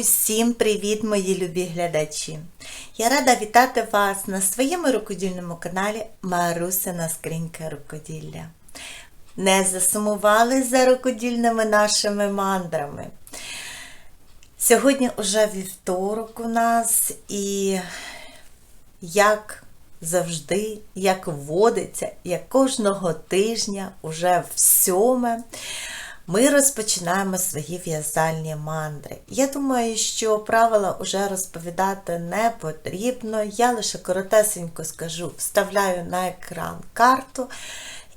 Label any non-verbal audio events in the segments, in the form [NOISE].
Усім привіт, мої любі глядачі! Я рада вітати вас на своєму рукодільному каналі Марусина Скринька Рукоділля. Не засумували за рукодільними нашими мандрами. Сьогодні уже вівторок у нас, і як завжди, як водиться, як кожного тижня, уже в сьоме, ми розпочинаємо свої в'язальні мандри. Я думаю, що правила вже розповідати не потрібно. Я лише коротесенько скажу, вставляю на екран карту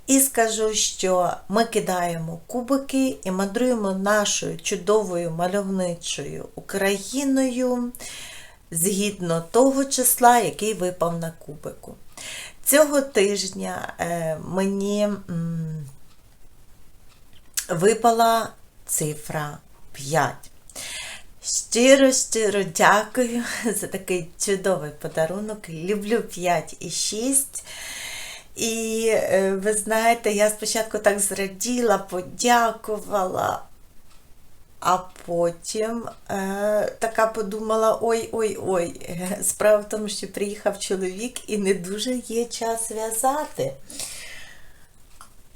і скажу, що ми кидаємо кубики і мандруємо нашою чудовою мальовничою Україною згідно того числа, який випав на кубику. Цього тижня е, мені випала цифра 5. Щиро-щиро дякую [LAUGHS] за такий чудовий подарунок. Люблю 5 і 6. І е, ви знаєте, я спочатку так зраділа, подякувала, а потім е, така подумала: ой-ой-ой, [LAUGHS] справа в тому, що приїхав чоловік і не дуже є час в'язати.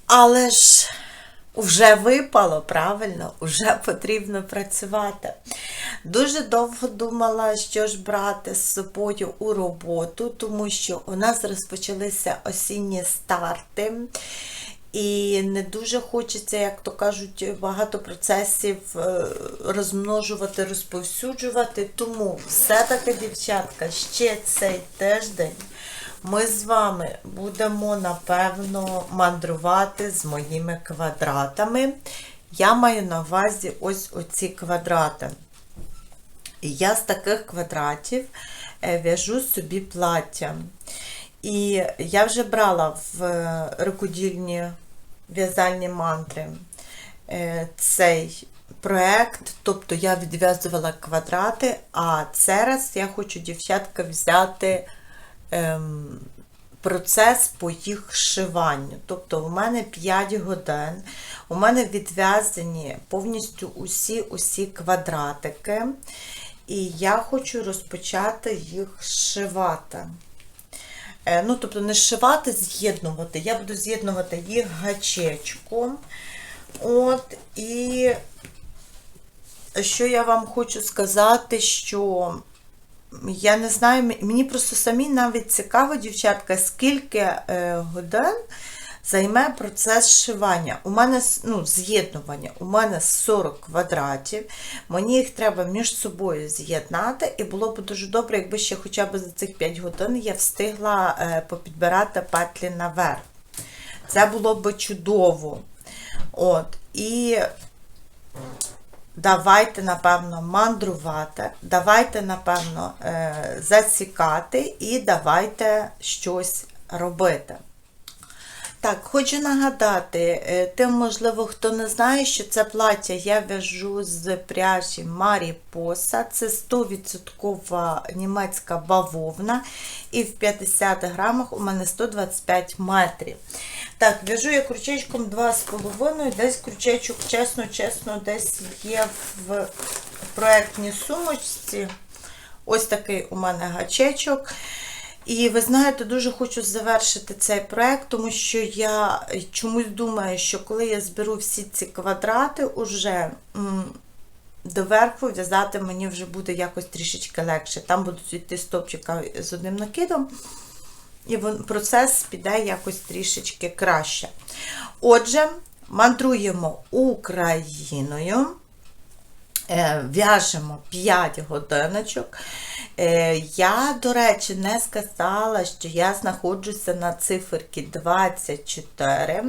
Але ж вже випало, правильно, вже потрібно працювати. Дуже довго думала, що ж брати з собою у роботу, тому що у нас розпочалися осінні старти. І не дуже хочеться, як то кажуть, багато процесів е, розмножувати, розповсюджувати. Тому все-таки, дівчатка, ще цей тиждень ми з вами будемо, напевно, мандрувати з моїми квадратами. Я маю на увазі ось оці квадрати. І я з таких квадратів е, в'яжу собі плаття. І я вже брала в е, рукодільні в'язальні мантри е, цей проект, тобто я відв'язувала квадрати, а зараз я хочу, дівчатка, взяти процес по їх шиванню. Тобто, у мене 5 годин, у мене відв'язані повністю усі усі квадратики, і я хочу розпочати їх шивати. Е, ну, тобто, не шивати, з'єднувати. Я буду з'єднувати їх гачечком. От, і що я вам хочу сказати, що я не знаю, мені просто самі навіть цікаво, дівчатка, скільки е, годин займе процес шивання. У мене ну, з'єднування, у мене 40 квадратів, мені їх треба між собою з'єднати, і було б дуже добре, якби ще хоча б за цих 5 годин я встигла е, попідбирати петлі наверх. Це було б чудово. От, І давайте, напевно, мандрувати, давайте, напевно, зацікати засікати і давайте щось робити. Так, хочу нагадати, е, тим, можливо, хто не знає, що це плаття я в'яжу з пряжі Маріпоса. Це 100% німецька бавовна, і в 50 грамах у мене 125 метрів. Так, в'яжу я крючечком 2,5, десь крючечок, чесно-чесно, десь є в проєктній сумочці. Ось такий у мене гачечок. І ви знаєте, дуже хочу завершити цей проект, тому що я чомусь думаю, що коли я зберу всі ці квадрати, уже доверху в'язати мені вже буде якось трішечки легше. Там будуть йти стопчика з одним накидом, і процес піде якось трішечки краще. Отже, мандруємо Україною. Е, в'яжемо 5 годиночок. Е, я, до речі, не сказала, що я знаходжуся на циферці 24.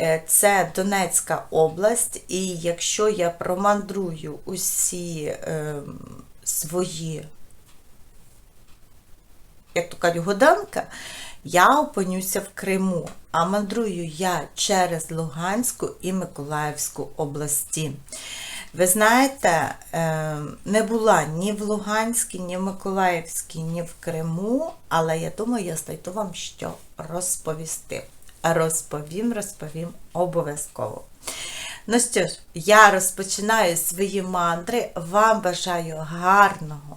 Е, це Донецька область, і якщо я промандрую усі е, свої, як то кажуть, годинки, я опинюся в Криму, а мандрую я через Луганську і Миколаївську області. Ви знаєте, е, не була ні в Луганській, ні в Миколаївській, ні в Криму, але я думаю, я знайду вам що розповісти. Розповім, розповім обов'язково. Ну що ж, я розпочинаю свої мандри. Вам бажаю гарного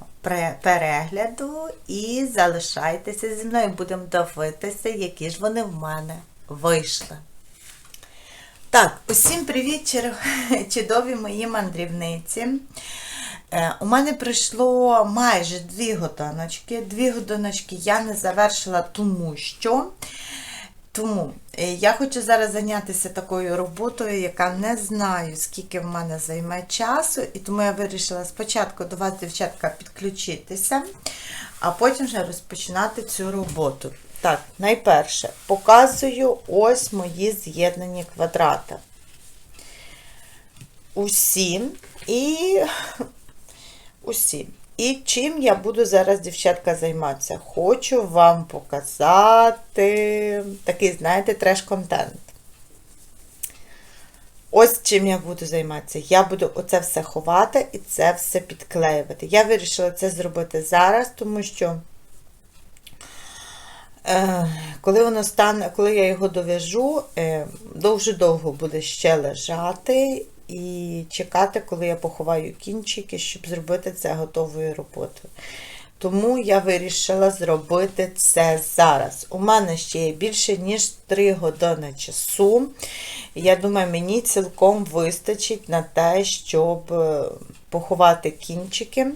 перегляду і залишайтеся зі мною. Будемо дивитися, які ж вони в мене вийшли. Так, усім привіт, [LAUGHS] чудові мої мандрівниці. Е, У мене прийшло майже дві годиночки. Дві годиночки я не завершила, тому що. Тому е, я хочу зараз зайнятися такою роботою, яка не знаю, скільки в мене займе часу, і тому я вирішила спочатку до вас, дівчатка, підключитися, а потім вже розпочинати цю роботу. Так, найперше, показую ось мої з'єднані квадрати. Усі і [LAUGHS] усі. І чим я буду зараз, дівчатка, займатися? Хочу вам показати такий, знаєте, треш-контент. Ось чим я буду займатися. Я буду оце все ховати і це все підклеювати. Я вирішила це зробити зараз, тому що. Е, Коли воно стане, коли я його дов'яжу, дуже довго буде ще лежати і чекати, коли я поховаю кінчики, щоб зробити це готовою роботою. Тому я вирішила зробити це зараз. У мене ще є більше, ніж 3 години часу. Я думаю, мені цілком вистачить на те, щоб е, поховати кінчики.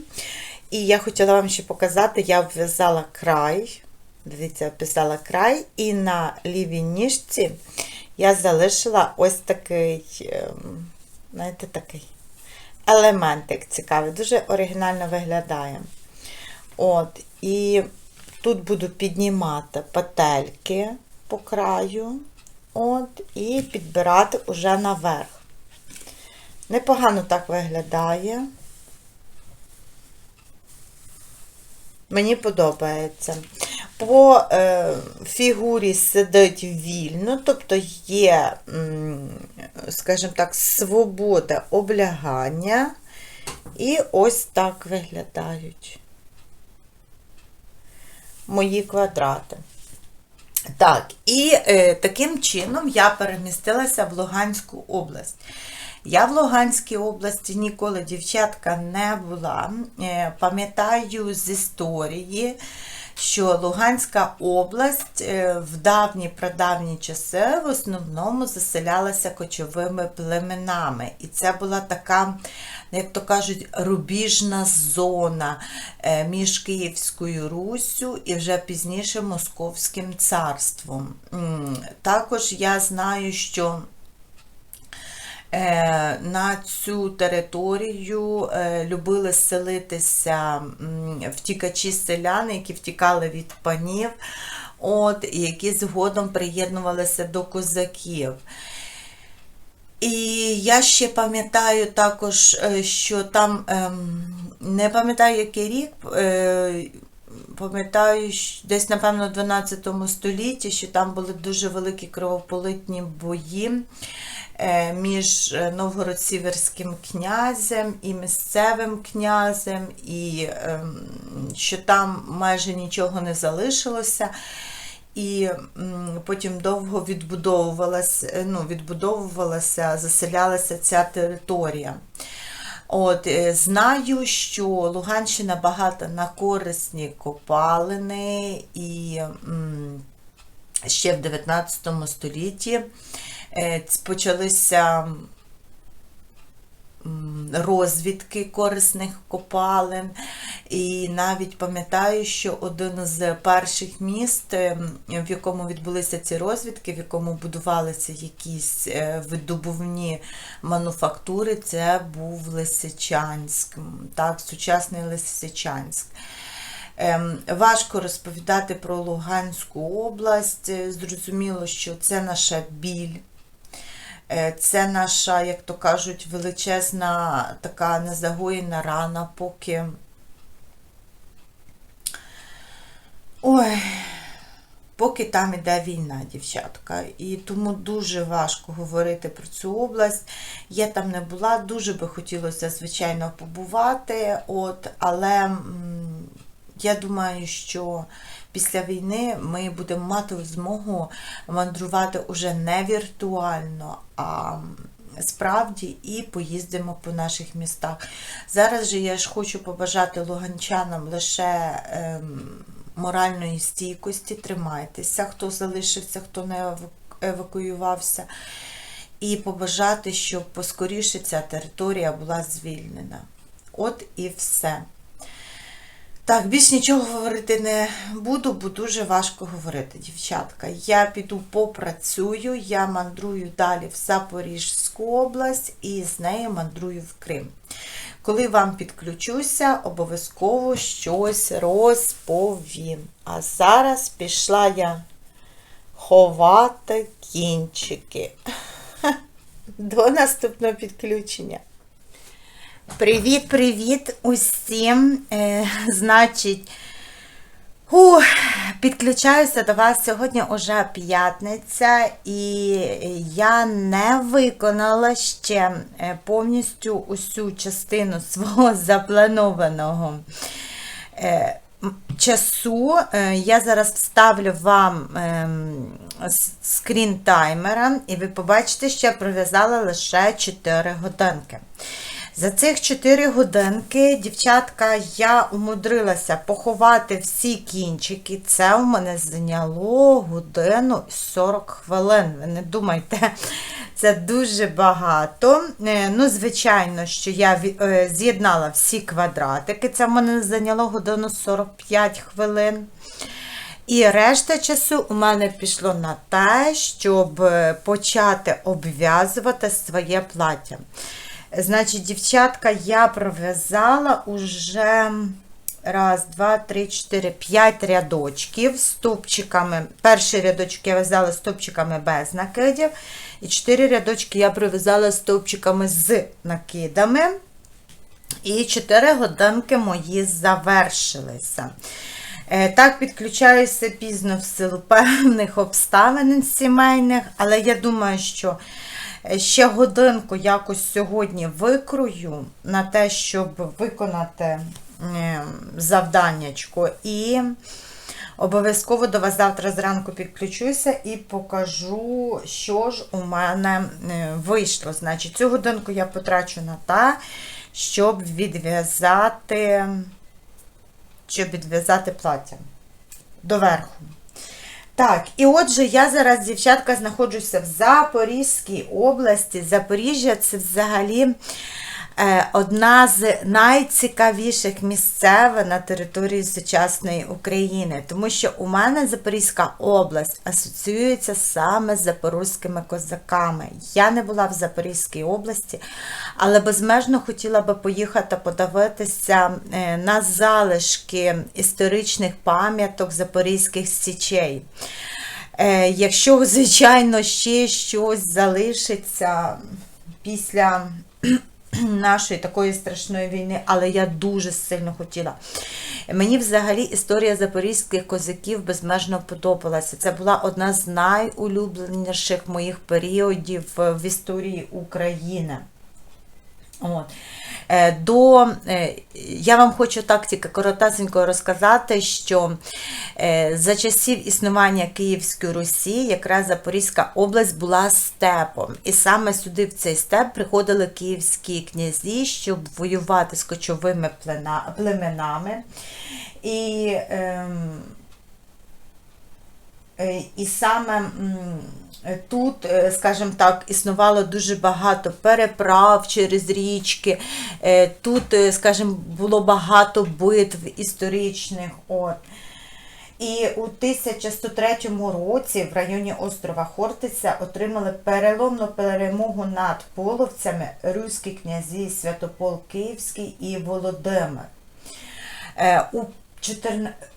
І я хотіла вам ще показати, я обв'язала край. Дивіться, обв'язала край, і на лівій ніжці я залишила ось такий, ем, знаєте, такий елементик цікавий, дуже оригінально виглядає. От, і тут буду піднімати петельки по краю, от, і підбирати уже наверх. Непогано так виглядає. Мені подобається. По е, фігурі сидить вільно, тобто є, скажімо так, свобода облягання. І ось так виглядають мої квадрати. Так, і е, таким чином я перемістилася в Луганську область. Я в Луганській області ніколи дівчатка не була. Е, Пам'ятаю з історії, що Луганська область е, в давні прадавні часи в основному заселялася кочовими племенами. І це була така, як то кажуть, рубіжна зона е, між Київською Руссю і вже пізніше Московським царством. Також я знаю, що На цю територію е, любили селитися втікачі селяни, які втікали від панів, от, які згодом приєднувалися до козаків. І я ще пам'ятаю також, е, що там ем, не пам'ятаю, який рік. Пам'ятаю, десь, напевно, в 12 столітті, що там були дуже великі кровополитні бої е, між е, Новгород-Сіверським князем і місцевим князем, і ем, що там майже нічого не залишилося. І потім довго відбудовувалася, е, ну, відбудовувалася, заселялася ця територія. От, е, знаю, що Луганщина багата на корисні копалини, і ще в 19 столітті е, почалися розвідки корисних копалин. І навіть пам'ятаю, що один з перших міст, ем, в якому відбулися ці розвідки, в якому будувалися якісь е, видобувні мануфактури, це був Лисичанськ, так, сучасний Лисичанськ. Ем, Важко розповідати про Луганську область. Е, Зрозуміло, що це наша біль. Е, Це наша, як то кажуть, величезна така незагоєна рана, поки. Ой, поки там іде війна, дівчатка. І тому дуже важко говорити про цю область. Я там не була, дуже би хотілося, звичайно, побувати. От, але я думаю, що після війни ми будемо мати змогу мандрувати уже не віртуально, а справді і поїздимо по наших містах. Зараз же я ж хочу побажати луганчанам лише ем, моральної стійкості, тримайтеся, хто залишився, хто не евакуювався, і побажати, щоб поскоріше ця територія була звільнена. От і все. Так, більш нічого говорити не буду, бо дуже важко говорити, дівчатка. Я піду попрацюю, я мандрую далі в Запорізьку область і з нею мандрую в Крим. Коли вам підключуся, обов'язково щось розповім. А зараз пішла я ховати кінчики. [LAUGHS] До наступного підключення. Привіт, привіт усім. Е, значить, у, підключаюся до вас сьогодні уже п'ятниця, і я не виконала ще е, повністю усю частину [LAUGHS] свого запланованого е, часу. Е, Я зараз вставлю вам ем, скрін таймера, і ви побачите, що я пров'язала лише 4 годинки. За цих 4 годинки, дівчатка, я умудрилася поховати всі кінчики. Це у мене зайняло годину і 40 хвилин. Ви не думайте, це дуже багато. Е, Ну, звичайно, що я е, з'єднала всі квадратики. Це в мене зайняло годину 45 хвилин. І решта часу у мене пішло на те, щоб е, почати обв'язувати своє плаття. Значить, дівчатка, я пров'язала уже раз, два, три, чотири, п'ять рядочків стовпчиками. Перший рядочок я в'язала стовпчиками без накидів. І чотири рядочки я пров'язала стовпчиками з накидами. І 4 годинки мої завершилися. Е, Так, підключаюся пізно в силу певних обставин сімейних, але я думаю, що ще годинку якось сьогодні викрою на те, щоб виконати е, завданнячко. І обов'язково до вас завтра зранку підключуся і покажу, що ж у мене е, вийшло. Значить, цю годинку я потрачу на те, щоб відв'язати, щоб відв'язати плаття доверху. Так, і отже, я зараз, дівчатка, знаходжуся в Запорізькій області. Запоріжжя це взагалі одна з найцікавіших місцевин на території сучасної України, тому що у мене Запорізька область асоціюється саме з запорізькими козаками. Я не була в Запорізькій області, але безмежно хотіла би поїхати подивитися е, на залишки історичних пам'яток запорізьких січей. Е, Якщо, звичайно, ще щось залишиться після [CLEARS THROAT] нашої такої страшної війни, але я дуже сильно хотіла. Мені взагалі історія запорізьких козаків безмежно подобалася. Це була одна з найулюбленіших моїх періодів в історії України. От. Е, До, е, я вам хочу так тільки коротасенько розказати, що е, за часів існування Київської Русі якраз Запорізька область була степом. І саме сюди, в цей степ, приходили київські князі, щоб воювати з кочовими племенами. І ем, І саме тут, е, скажімо так, існувало дуже багато переправ через річки. Е, Тут, е, скажімо, було багато битв історичних. От. І у 1103 році в районі острова Хортиця отримали переломну перемогу над половцями руські князі Святопол Київський і Володимир. Е, У 14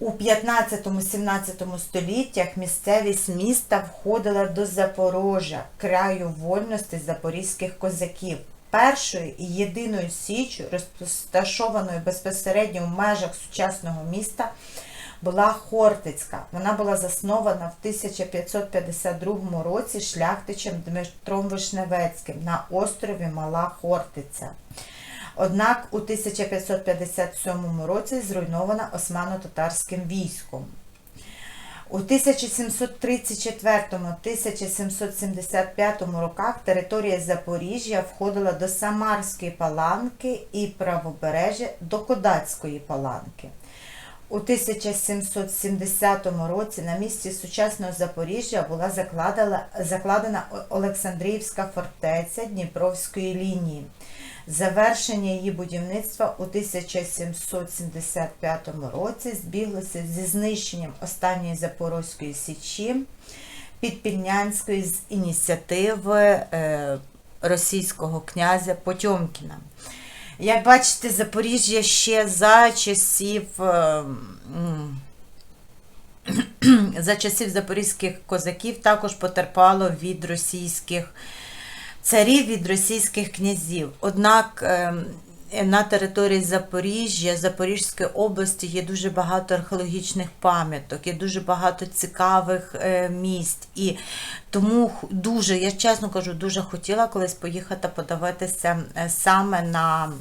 у 15-17 століттях місцевість міста входила до Запорожжя, краю вольності запорізьких козаків. Першою і єдиною січчю, розташованою безпосередньо в межах сучасного міста, була Хортицька. Вона була заснована в 1552 році шляхтичем Дмитром Вишневецьким на острові Мала Хортиця. Однак у 1557 році зруйнована османо-татарським військом. У 1734-1775 роках територія Запоріжжя входила до Самарської паланки і правобережжя до Кодацької паланки. У 1770 році на місці сучасного Запоріжжя була закладена, Олександріївська фортеця Дніпровської лінії. Завершення її будівництва у 1775 році збіглося зі знищенням останньої Запорозької січі Підпільнянської з ініціативи е, російського князя Потьомкіна. Як бачите, Запоріжжя ще за часів е, [CLEARS THROAT] за часів запорізьких козаків також потерпало від російських царів, від російських князів. Однак ем, на території Запоріжжя, Запорізької області є дуже багато археологічних пам'яток, є дуже багато цікавих е, місць. І тому дуже, я чесно кажу, дуже хотіла колись поїхати подивитися е, саме на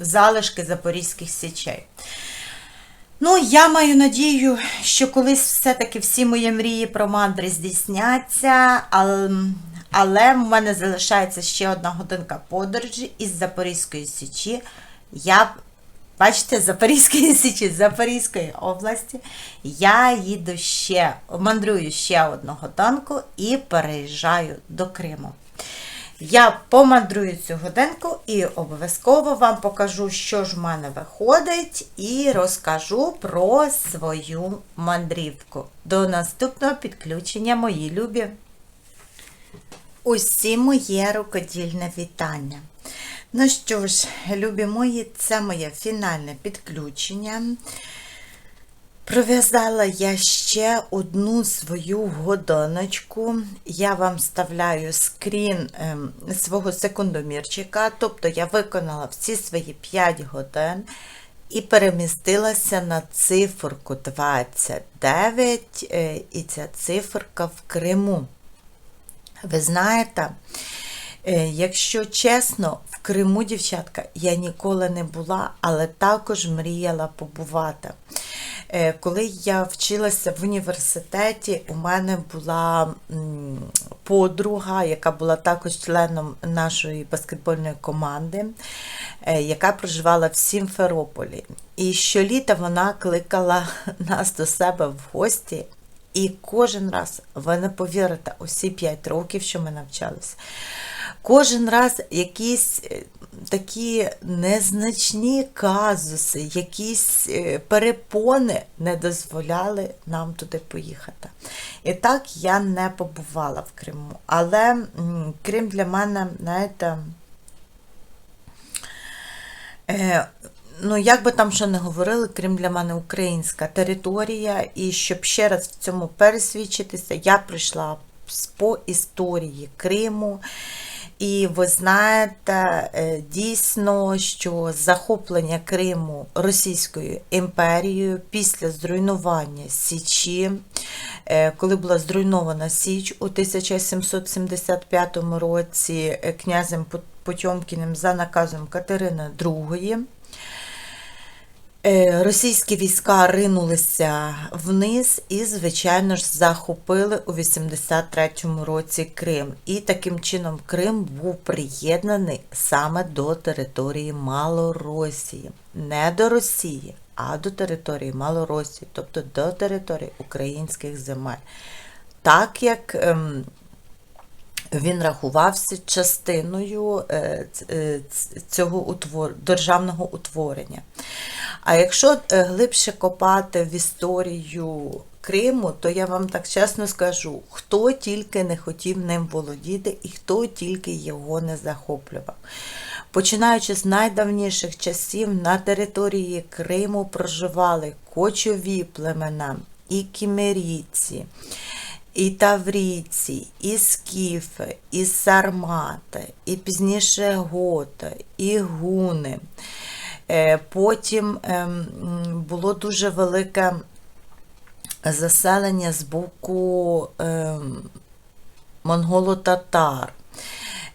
залишки запорізьких січей. Ну, я маю надію, що колись все-таки всі мої мрії про мандри здійсняться, але, але в мене залишається ще одна годинка подорожі із Запорізької Січі. Я, бачите, Запорізької [LAUGHS] Січі, Запорізької області. Я їду ще, мандрую ще одну годинку і переїжджаю до Криму. Я помандрую цю годинку і обов'язково вам покажу, що ж в мене виходить, і розкажу про свою мандрівку. До наступного підключення, мої любі. Усі моє рукодільне вітання. Ну що ж, любі мої, це моє фінальне підключення. Пров'язала я ще одну свою годиночку. Я вам вставляю скрін ем, свого секундомірчика, тобто я виконала всі свої 5 годин і перемістилася на циферку 29, е, і ця циферка в Криму. Ви знаєте, е, якщо чесно, в Криму, дівчатка, я ніколи не була, але також мріяла побувати. Е, Коли я вчилася в університеті, у мене була подруга, яка була також членом нашої баскетбольної команди, е, яка проживала в Сімферополі. І щоліта вона кликала [LAUGHS] нас до себе в гості. І кожен раз, ви не повірите, усі 5 років, що ми навчалися, кожен раз якісь е, такі незначні казуси, якісь е, перепони не дозволяли нам туди поїхати. І так я не побувала в Криму. Але Крим для мене, знаєте, Е, ну, як би там що не говорили, Крим для мене українська територія, і щоб ще раз в цьому пересвідчитися, я прийшла по історії Криму. І ви знаєте, е, дійсно, що захоплення Криму Російською імперією після зруйнування Січі, е, коли була зруйнована Січ у 1775 році е, князем Потьомкіним за наказом Катерини II, Російські війська ринулися вниз і, звичайно ж, захопили у 83-му році Крим. І таким чином Крим був приєднаний саме до території Малоросії. Не до Росії, а до території Малоросії, тобто до території українських земель. Так як ем, він рахувався частиною е, е, цього державного утворення. А якщо е, глибше копати в історію Криму, то я вам так чесно скажу, хто тільки не хотів ним володіти і хто тільки його не захоплював. Починаючи з найдавніших часів на території Криму проживали кочові племена і кімерійці, і таврійці, і скіфи, і сармати, і пізніше готи, і гуни. Е, Потім ем, було дуже велике заселення з боку ем, монголо-татар.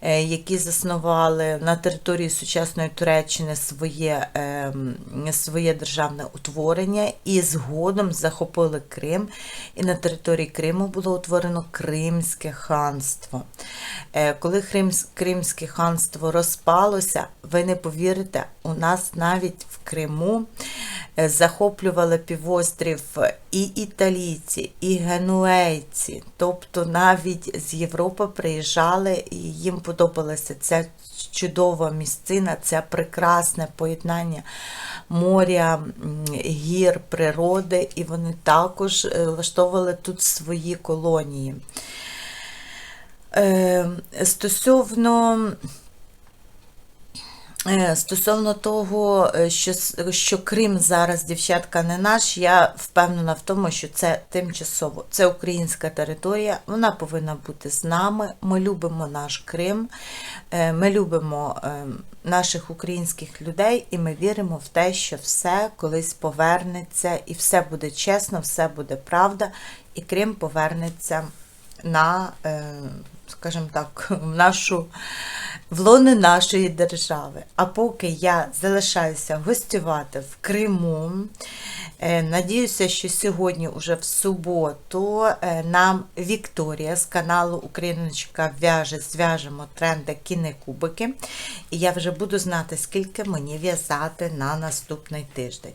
Е, які заснували на території сучасної Туреччини своє, ем, своє державне утворення і згодом захопили Крим. І на території Криму було утворено Кримське ханство. Е, Коли Кримське ханство розпалося, ви не повірите, у нас навіть в Криму е, захоплювали півострів і італійці, і генуейці. Тобто навіть з Європи приїжджали і їм подобалася ця чудова місцина, це прекрасне поєднання моря, гір, природи, і вони також е, влаштовували тут свої колонії. Е, Стосовно Е, Стосовно того, е, що, що Крим зараз, дівчатка, не наш, я впевнена в тому, що це тимчасово. Це українська територія, вона повинна бути з нами. Ми любимо наш Крим, е, ми любимо е, наших українських людей, і ми віримо в те, що все колись повернеться, і все буде чесно, все буде правда, і Крим повернеться на, е, скажімо так, в нашу в лони нашої держави. А поки я залишаюся гостювати в Криму, надіюся, що сьогодні, уже в суботу, е, нам Вікторія з каналу Україночка в'яже, зв'яжемо тренди кіни кубики. І я вже буду знати, скільки мені в'язати на наступний тиждень.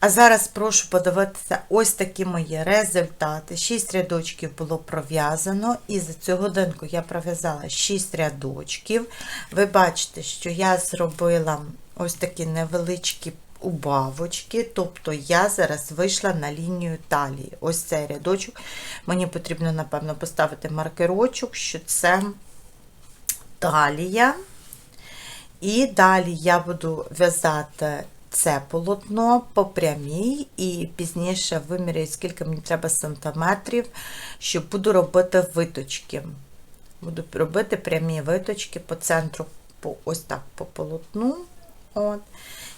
А зараз прошу подивитися ось такі мої результати. 6 рядочків було пров'язано, і за цю годинку я пров'язала 6 рядочків. Ви бачите, що я зробила ось такі невеличкі убавочки, тобто я зараз вийшла на лінію талії. Ось цей рядочок. Мені потрібно, напевно, поставити маркерочок, що це талія. І далі я буду в'язати це полотно по прямій, і пізніше виміряю, скільки мені треба сантиметрів, що буду робити виточки. Буду робити прямі виточки по центру, по, ось так по полотну. От.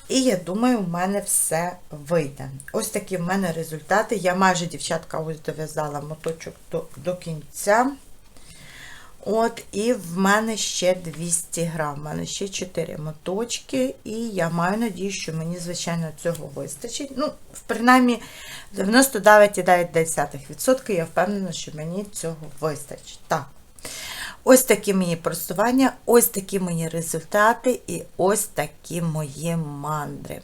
І я думаю, в мене все вийде. Ось такі в мене результати. Я майже, дівчатка, ось дов'язала моточок до, до кінця. От, і в мене ще 200 грам, в мене ще 4 моточки, і я маю надію, що мені, звичайно, цього вистачить. Ну, принаймні, 99,9% я впевнена, що мені цього вистачить. Так. Ось такі мої просування, ось такі мої результати і ось такі мої мандри.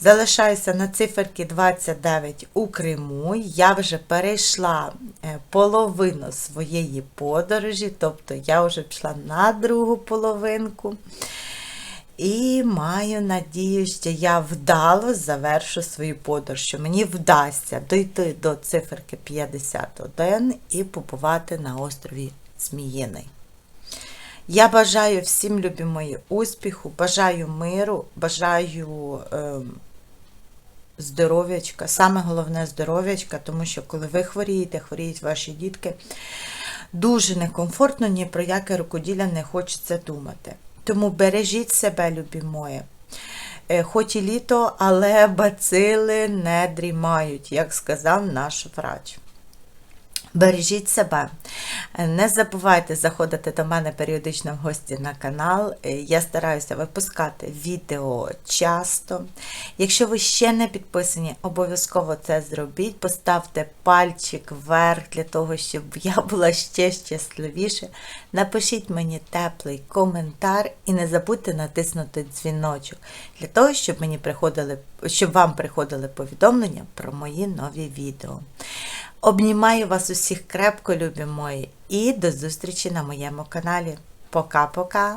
Залишаюся на циферки 29 у Криму. Я вже перейшла е, половину своєї подорожі, тобто я вже пішла на другу половинку. І маю надію, що я вдало завершу свою подорож, що мені вдасться дойти до циферки 51 і побувати на острові Зміїний. Я бажаю всім любі мої успіху, бажаю миру, бажаю е, здоров'ячка, саме головне здоров'ячка, тому що коли ви хворієте, хворіють ваші дітки, дуже некомфортно, ні про яке рукоділля не хочеться думати. Тому бережіть себе, любі мої. Е, Хоч і літо, але бацили не дрімають, як сказав наш врач. Бережіть себе. Не забувайте заходити до мене періодично в гості на канал. Е, Я стараюся випускати відео часто. Якщо ви ще не підписані, обов'язково це зробіть. Поставте пальчик вверх для того, щоб я була ще щасливіше. Напишіть мені теплий коментар і не забудьте натиснути дзвіночок для того, щоб мені приходили, щоб вам приходили повідомлення про мої нові відео. Обнімаю вас усіх крепко, любі мої, і до зустрічі на моєму каналі. Пока-пока!